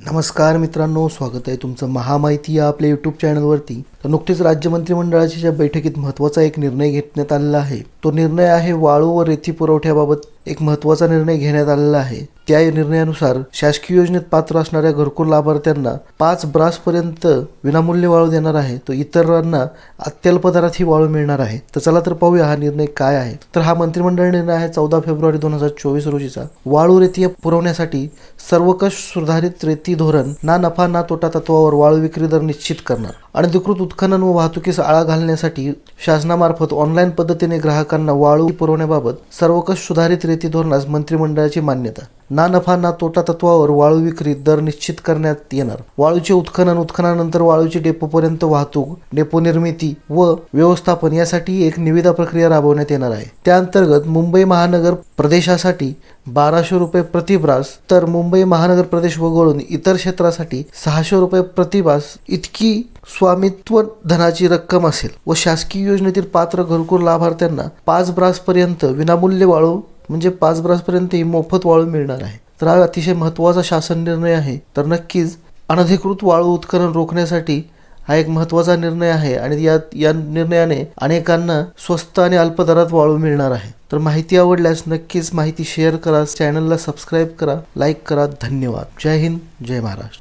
नमस्कार मित्रांनो स्वागत आहे तुमचं महामाहिती या आपल्या यूट्यूब चॅनलवरती तर नुकतीच राज्य मंत्रिमंडळाच्या ज्या बैठकीत महत्त्वाचा एक निर्णय घेण्यात आलेला आहे तो निर्णय आहे वाळू व रेती पुरवठ्याबाबत एक महत्त्वाचा निर्णय घेण्यात आलेला आहे. त्या निर्णयानुसार शासकीय योजनेत पात्र असणाऱ्या घरकुल लाभार्थ्यांना पाच ब्रासपर्यंत विनामूल्य वाळू देणार आहे. तो इतरांना अत्यल्प दरात ही वाळू मिळणार आहे. तर चला तर पाहूया हा निर्णय काय आहे. तर हा मंत्रिमंडळ निर्णय आहे चौदा फेब्रुवारी दोन हजार चोवीस रोजीचा. वाळू रेती पुरवण्यासाठी सर्वकष सुधारित रेती धोरण ना नफा ना तोटा तत्वावर वाळू विक्री दर निश्चित करणार. अनधिकृत उत्खनन व वाहतुकीस आळा घालण्यासाठी शासनामार्फत ऑनलाईन पद्धतीने ग्राहकांना वाळू पुरवण्याबाबत सर्वकष सुधारित रेती धोरणास मंत्रिमंडळाची मान्यता. ना नफा ना तोटा तत्वावर वाळू विक्री दर निश्चित करण्यात येणार. वाळूचे उत्खनन उत्खननानंतर वाळूची डेपोपर्यंत वाहतूक डेपो निर्मिती व व्यवस्थापन यासाठी एक निविदा प्रक्रिया राबवण्यात येणार आहे. त्या अंतर्गत मुंबई महानगर प्रदेशासाठी बाराशे रुपये प्रतिब्रास तर मुंबई महानगर प्रदेश वगळून इतर क्षेत्रासाठी सहाशे रुपये प्रतिब्रास इतकी स्वामित्व धनाची रक्कम असेल व शासकीय योजनेतील पात्र घरकुल लाभार्थ्यांना पाच ब्रासपर्यंत विनामूल्य वाळू म्हणजे पाच ब्रासपर्यंत ही मोफत वाळू मिळणार आहे. तर हा अतिशय महत्त्वाचा शासन निर्णय आहे. तर नक्कीच अनधिकृत वाळू उत्खनन रोखण्यासाठी हा एक महत्त्वाचा निर्णय आहे आणि या या निर्णयाने अनेकांना स्वस्त आणि अल्प दरात वाळू मिळणार आहे. तर माहिती आवडल्यास नक्कीच माहिती शेअर करा चॅनलला सबस्क्राईब करा लाईक करा. धन्यवाद. जय हिंद जय महाराष्ट्र.